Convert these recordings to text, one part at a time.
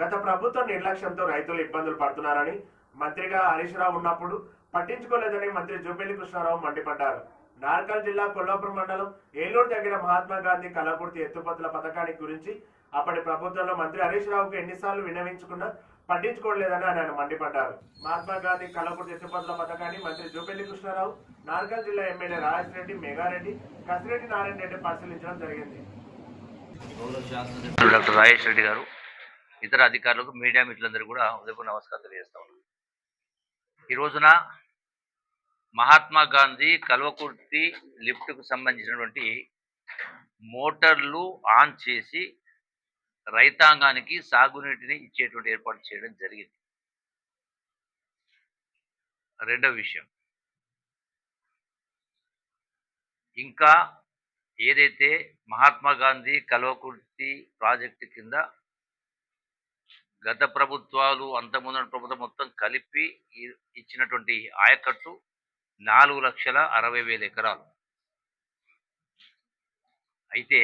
గత ప్రభుత్వ నిర్లక్ష్యంతో రైతులు ఇబ్బందులు పడుతున్నారని మంత్రిగా హరీష్ రావు ఉన్నప్పుడు పట్టించుకోలేదని మంత్రి జూబెల్లి కృష్ణారావు మండిపడ్డారు. నార్కల్ జిల్లా కొల్లాపురం మండలం ఏలూరు దగ్గర మహాత్మా గాంధీ కలపూర్తి ఎత్తుపత్తుల పథకానికి గురించి అప్పటి ప్రభుత్వంలో మంత్రి హరీష్ రావుకు ఎన్నిసార్లు విన్నవించుకున్నా పట్టించుకోలేదని ఆయన మండిపడ్డారు. మహాత్మా గాంధీ కలపూర్తి ఎత్తుపత్తుల పథకాన్ని మంత్రి జూబెల్లి కృష్ణారావు నార్కల్ జిల్లా ఎమ్మెల్యే రాజేష్ రెడ్డి మేఘారెడ్డి కసిరెడ్డి నారాయణ రెడ్డి పరిశీలించడం జరిగింది. డాక్టర్ రాజేష్ రెడ్డి గారు ఇతర అధికారులకు మీడియా మిత్రులందరూ కూడా ఉదయపూర్ నమస్కారం తెలియజేస్తా ఉన్నాను. ఈ రోజున మహాత్మా గాంధీ కల్వకుర్తి లిఫ్ట్కు సంబంధించినటువంటి మోటార్లు ఆన్ చేసి రైతాంగానికి సాగునీటిని ఇచ్చేటువంటి ఏర్పాటు చేయడం జరిగింది. రెండవ విషయం. ఇంకా ఏదైతే మహాత్మా గాంధీ కల్వకుర్తి ప్రాజెక్టు కింద గత ప్రభుత్వాలు అంతకుముందు ప్రభుత్వం మొత్తం కలిపి ఇచ్చినటువంటి ఆయకట్టు నాలుగు లక్షల అరవై వేల ఎకరాలు. అయితే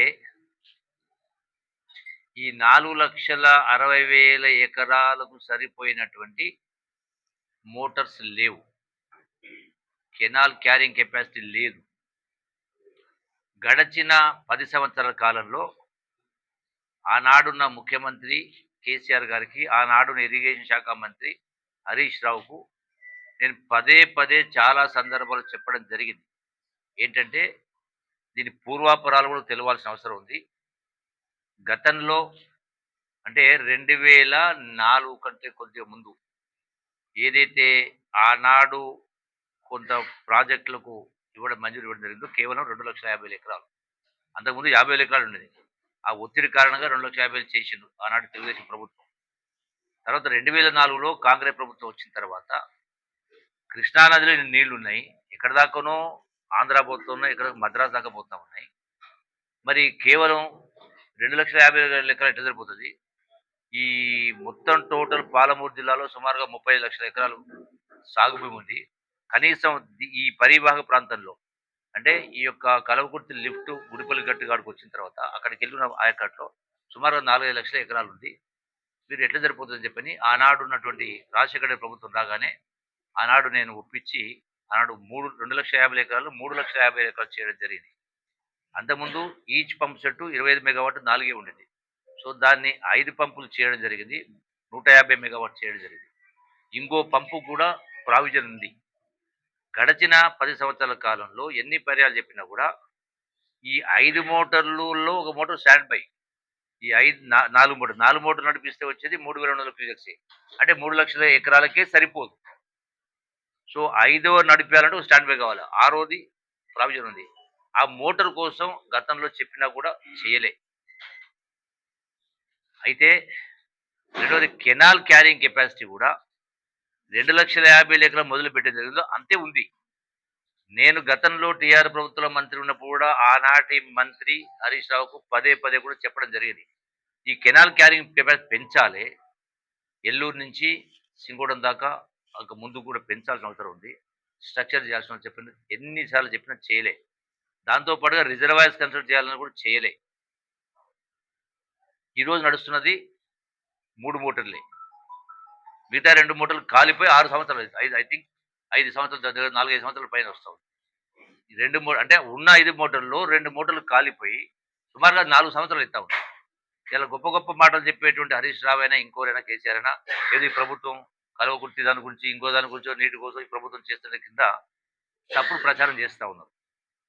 ఈ నాలుగు లక్షల అరవై వేల ఎకరాలకు సరిపోయినటువంటి మోటార్స్ లేవు. కెనాల్ క్యారింగ్ కెపాసిటీ లేదు. గడచిన పది సంవత్సరాల కాలంలో ఆనాడున్న ముఖ్యమంత్రి కేసీఆర్ గారికి ఆనాడున్న ఇరిగేషన్ శాఖ మంత్రి హరీష్ రావుకు నేను పదే పదే చాలా సందర్భాలు చెప్పడం జరిగింది. ఏంటంటే దీని పూర్వాపరాలు కూడా తెలవాల్సిన అవసరం ఉంది. గతంలో అంటే రెండు వేల నాలుగు కంటే కొద్దిగా ముందు ఏదైతే ఆనాడు కొంత ప్రాజెక్టులకు ఇవ్వడం మంజూరు ఇవ్వడం జరిగిందో కేవలం రెండు లక్షల యాభై ఎకరాలు. అంతకుముందు యాభై ఎకరాలు ఉండేది. ఆ ఒత్తిడి కారణంగా రెండు లక్ష యాభై వేలు చేసిండు. ఆనాడు తెలుగుదేశం ప్రభుత్వం. తర్వాత రెండు వేల నాలుగులో కాంగ్రెస్ ప్రభుత్వం వచ్చిన తర్వాత కృష్ణానదిలో నీళ్ళు ఉన్నాయి ఎక్కడ దాకానో ఆంధ్ర పోతా ఉన్నాయి ఇక్కడ మద్రాసు దాకా పోతా ఉన్నాయి. మరి కేవలం రెండు లక్షల యాభై వేల ఎకరాలు ఎట్లా సరిపోతుంది? ఈ మొత్తం టోటల్ పాలమూరు జిల్లాలో సుమారుగా ముప్పై లక్షల ఎకరాలు సాగు భూమి ఉంది. కనీసం ఈ పరివాహక ప్రాంతంలో అంటే ఈ యొక్క కలవకుర్తి లిఫ్ట్ గుడిపల్లి గట్టు కాడికి వచ్చిన తర్వాత అక్కడికి వెళ్ళిన ఆయకట్లో సుమారుగా నాలుగైదు లక్షల ఎకరాలు ఉంది మీరు ఎట్లా సరిపోతుందని చెప్పని ఆనాడు ఉన్నటువంటి రాజశేఖర ప్రభుత్వం రాగానే ఆనాడు నేను ఒప్పించి ఆనాడు మూడు రెండు లక్షల యాభై ఎకరాలు మూడు లక్షల యాభై ఎకరాలు చేయడం జరిగింది. అంతకుముందు ఈచ్ పంప్ సెట్ ఇరవై ఐదు మెగావాట్ నాలుగే ఉండేది. సో దాన్ని ఐదు పంపులు చేయడం జరిగింది. నూట యాభై మెగావాట్ చేయడం జరిగింది. ఇంకో పంపు కూడా ప్రావిజన్ ఉంది. గడచిన పది సంవత్సరాల కాలంలో ఎన్ని పర్యాలు చెప్పినా కూడా ఈ ఐదు మోటార్లలో ఒక మోటార్ స్టాండ్ బై. ఈ ఐదు నాలుగు మోటార్ నాలుగు మోటార్ నడిపిస్తే వచ్చేది మూడు వేల రెండు వందల క్యూజెక్స్ అంటే మూడు లక్షల ఎకరాలకే సరిపోదు. సో ఐదవ నడిపేయాలంటే ఒక స్టాండ్ బై కావాలి. ఆరోది ప్రావిజన్ ఉంది. ఆ మోటార్ కోసం గతంలో చెప్పినా కూడా చేయలే. అయితే రెండవది కెనాల్ క్యారింగ్ కెపాసిటీ కూడా రెండు లక్షల యాభై ఎకరాలు మొదలు పెట్టేది జరిగిందో అంతే ఉంది. నేను గతంలో టీఆర్ ప్రభుత్వంలో మంత్రి ఉన్నప్పుడు కూడా ఆనాటి మంత్రి హరీష్ రావుకు పదే పదే కూడా చెప్పడం జరిగింది. ఈ కెనాల్ క్యారింగ్ కెపాసిటీ పెంచాలి. ఎల్లూరు నుంచి సింగోడం దాకా ఒక ముందు కూడా పెంచాల్సిన అవసరం ఉంది. స్ట్రక్చర్ చేయాల్సిన చెప్పిన ఎన్నిసార్లు చెప్పినా చేయలే. దాంతోపాటుగా రిజర్వాయర్స్ కన్సల్ట్ చేయాలని కూడా చేయలే. ఈరోజు నడుస్తున్నది మూడు మోటార్లే. మిగతా రెండు మూటలు కాలిపోయి ఆరు సంవత్సరాలు ఐదు ఐ థింక్ ఐదు సంవత్సరాలు నాలుగైదు సంవత్సరాల పైన వస్తాం. ఈ రెండు మూట అంటే ఉన్న ఐదు మూటల్లో రెండు మూటలు కాలిపోయి సుమారుగా నాలుగు సంవత్సరాలు ఇస్తా. ఉన్నాయి ఇలా గొప్ప గొప్ప మాటలు చెప్పేటువంటి హరీష్ రావు అయినా ఇంకోరైనా కేసీఆర్ అయినా ఏదో ప్రభుత్వం కలవకుర్తి దాని గురించి ఇంకో దాని గురించి నీటి కోసం ఈ ప్రభుత్వం చేస్తున్న కింద తప్పుడు ప్రచారం చేస్తూ ఉన్నారు.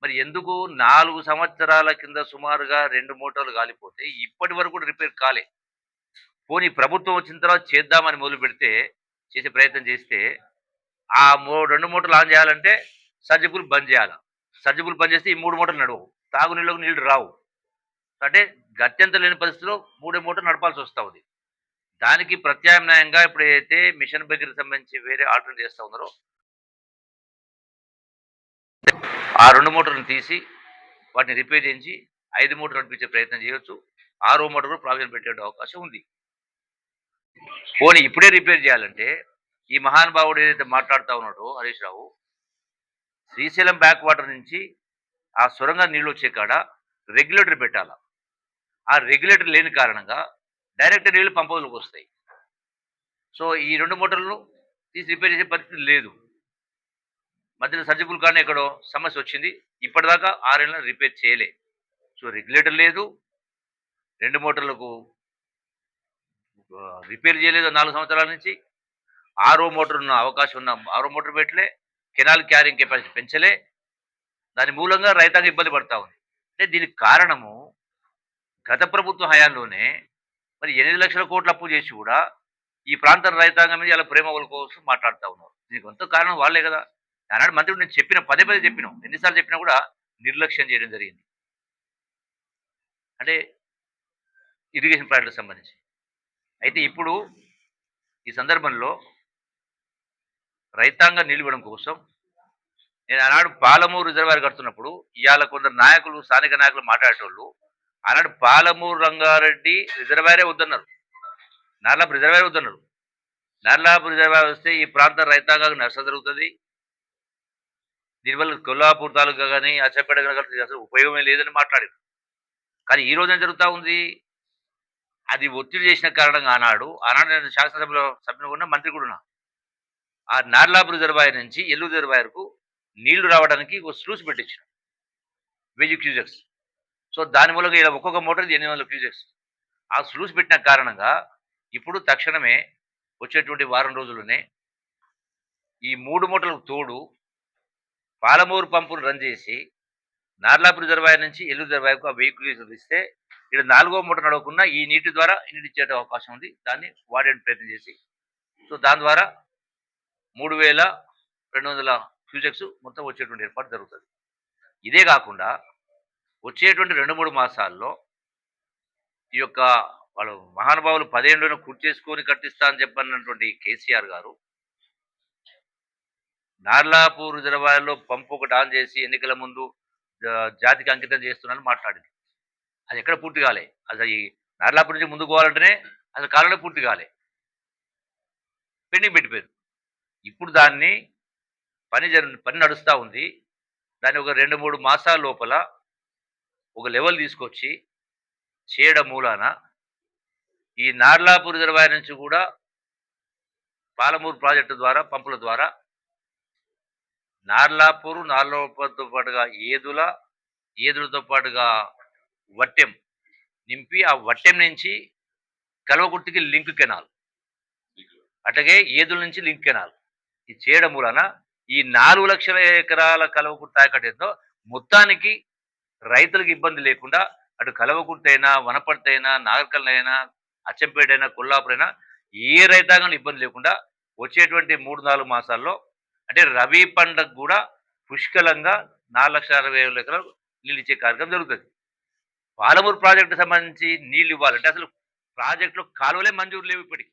మరి ఎందుకు నాలుగు సంవత్సరాల కింద సుమారుగా రెండు మూటలు కాలిపోతే ఇప్పటి వరకు కూడా రిపేర్ కాలే? పోనీ ప్రభుత్వం వచ్చిన తర్వాత చేద్దామని మొదలు పెడితే చేసే ప్రయత్నం చేస్తే ఆ మూ రెండు మూటలు ఆన్ చేయాలంటే సర్జిబుల్ బంద్ చేయాలి? సర్జిబుల్ బంద్ చేస్తే ఈ మూడు మూటలు నడవు తాగునీళ్ళకు నీళ్ళు రావు. అంటే గత్యంతరం లేని పరిస్థితిలో మూడే మూటలు నడపాల్సి వస్తూ ఉంది దానికి ప్రత్యామ్నాయంగా ఇప్పుడు ఏదైతే మిషన్ బగ్గిరికి సంబంధించి వేరే ఆర్డర్ చేస్తూ ఉన్నారో ఆ రెండు మూటలను తీసి వాటిని రిపేర్ చేయించి ఐదు మూటలు నడిపించే ప్రయత్నం చేయొచ్చు. ఆరో మూట కూడా ప్రావిజన్ పెట్టే అవకాశం ఉంది. పోనీ ఇప్పుడే రిపేర్ చేయాలంటే ఈ మహానుభావుడు ఏదైతే మాట్లాడుతూ ఉన్నాడో హరీష్ రావు శ్రీశైలం బ్యాక్ వాటర్ నుంచి ఆ సొరంగ నీళ్ళు వచ్చే కాడ రెగ్యులేటర్ పెట్టాల. ఆ రెగ్యులేటర్ లేని కారణంగా డైరెక్ట్ నీళ్ళు పంపలోకి వస్తాయి. సో ఈ రెండు మోటార్లు తీసి రిపేర్ చేసే పరిస్థితి లేదు. మధ్యలో సర్జిబుల్ కానీ ఎక్కడో సమస్య వచ్చింది. ఇప్పటిదాకా ఆరేళ్ళ రిపేర్ చేయలే. సో రెగ్యులేటర్ లేదు. రెండు మోటార్లకు రిపేర్ చేయలేదు నాలుగు సంవత్సరాల నుంచి. ఆరో మోటార్ ఉన్న అవకాశం ఉన్న ఆరో మోటార్ పెట్టలే కెనాల్ క్యారింగ్ కెపాసిటీ పెంచలే. దాని మూలంగా రైతాంగం ఇబ్బంది పడతా ఉంది. అంటే దీనికి కారణము గత ప్రభుత్వ హయాంలోనే మరి ఎనిమిది లక్షల కోట్ల అప్పు చేసి కూడా ఈ ప్రాంత రైతాంగం మీద ఇలా ప్రేమ కోసం మాట్లాడుతూ ఉన్నారు. దీనికి కొంత కారణం వాళ్ళే కదా. ఆనాడు మంత్రి నేను చెప్పిన పదే పదే చెప్పినాం. ఎన్నిసార్లు చెప్పినా కూడా నిర్లక్ష్యం చేయడం జరిగింది. అంటే ఇరిగేషన్ ప్రాజెక్టులకు సంబంధించి. అయితే ఇప్పుడు ఈ సందర్భంలో రైతాంగం నిలవడం కోసం నేను ఆనాడు పాలమూరు రిజర్వాయర్ కడుతున్నప్పుడు ఇవాళ కొందరు నాయకులు స్థానిక నాయకులు మాట్లాడేటోళ్ళు ఆనాడు పాలమూరు రంగారెడ్డి రిజర్వాయరే వద్దన్నారు. నర్లాపు రిజర్వాయర్ వద్దన్నారు. నర్లాపు రిజర్వాయర్ వస్తే ఈ ప్రాంత రైతాంగానికి నష్టం జరుగుతుంది. దీనివల్ల కొల్లాపూర్ తాలూకా కానీ అచ్చపేట కానీ అసలు ఉపయోగమే లేదని మాట్లాడారు. కానీ ఈ రోజు ఏం జరుగుతూ ఉంది? అది ఒత్తిడి చేసిన కారణంగా ఆనాడు ఆనాడు నేను శాసనసభలో సభ్యులు కూడా మంత్రి కూడా ఆ నార్లాపు రిజర్వాయర్ నుంచి ఎల్లు రిజర్వాయర్కు నీళ్ళు రావడానికి ఒక స్లూస్ పెట్టించిన. వెయ్యి క్యూజెక్స్ సో దాని మూలంగా ఇలా ఒక్కొక్క మోటార్ ఎనిమిది వందల క్యూజెక్స్ ఆ స్లూస్ పెట్టిన కారణంగా ఇప్పుడు తక్షణమే వచ్చేటువంటి వారం రోజుల్లోనే ఈ మూడు మూటలకు తోడు పాలమూరు పంపును రన్ చేసి నార్లాపు రిజర్వాయర్ నుంచి ఎల్లు రిజర్వాయర్కు ఆ వెయ్యి క్యూజెక్స్ ఇస్తే ఇక్కడ నాలుగో మూట నడవకుండా ఈ నీటి ద్వారా ఈ నీటి ఇచ్చే అవకాశం ఉంది. దాన్ని వాడే ప్రయత్నం చేసి. సో దాని ద్వారా మూడు వేల రెండు వందల క్యూజెక్స్ మొత్తం వచ్చేటువంటి ఏర్పాటు జరుగుతుంది. ఇదే కాకుండా వచ్చేటువంటి రెండు మూడు మాసాల్లో ఈ యొక్క వాళ్ళు మహానుభావులు పదేళ్ళను కుర్చీ చేసుకొని కట్టిస్తా అని చెప్పన్నటువంటి కేసీఆర్ గారు నార్లాపూర్ రిజర్వాయర్లో పంపు ఒకటి ఆన్ చేసి ఎన్నికల ముందు జా- జాతికి అంకితం చేస్తున్నానని మాట్లాడింది. అది ఎక్కడ పూర్తి కాలే. అసలు ఈ నార్లాపూర్ నుంచి ముందుకు పోవాలంటేనే అసలు కాలంలో పూర్తి కాలే. పెండింగ్ పెట్టిపోయారు. ఇప్పుడు దాన్ని పని జరు పని నడుస్తూ ఉంది. దాన్ని ఒక రెండు మూడు మాసాల లోపల ఒక లెవెల్ తీసుకొచ్చి చేయడం మూలాన ఈ నార్లాపూర్ రిజర్వాయర్ నుంచి కూడా పాలమూరు ప్రాజెక్టు ద్వారా పంపుల ద్వారా నార్లాపూరు నార్లాపూర్తో పాటుగా ఏదుల ఏదులతో పాటుగా వట్టెం. నింపి ఆ వట్టెం నుంచి కల్వకుర్తికి లింక్ కెనాల్. అట్లాగే ఏదుల నుంచి లింక్ కెనాల్. ఇది చేయడం మూలన ఈ నాలుగు లక్షల ఎకరాల కలవకుర్తి ఆయకట్టేతో మొత్తానికి రైతులకు ఇబ్బంది లేకుండా అటు కలవకుర్తి అయినా వనపర్తి అయినా నాగర్కల్ అయినా అచ్చంపేట అయినా కొల్లాపూర్ అయినా ఏ రైతాంగం ఇబ్బంది లేకుండా వచ్చేటువంటి మూడు నాలుగు మాసాల్లో అంటే రబీ పంటకు కూడా పుష్కలంగా నాలుగు లక్షల అరవై వేల ఎకరాలు నీళ్ళు ఇచ్చే కార్యక్రమం జరుగుతుంది. పాలమూరు ప్రాజెక్టు సంబంధించి నీళ్ళు ఇవ్వాలంటే అసలు ప్రాజెక్టులో కాలువలే మంజూరు లేవు ఇప్పటికి.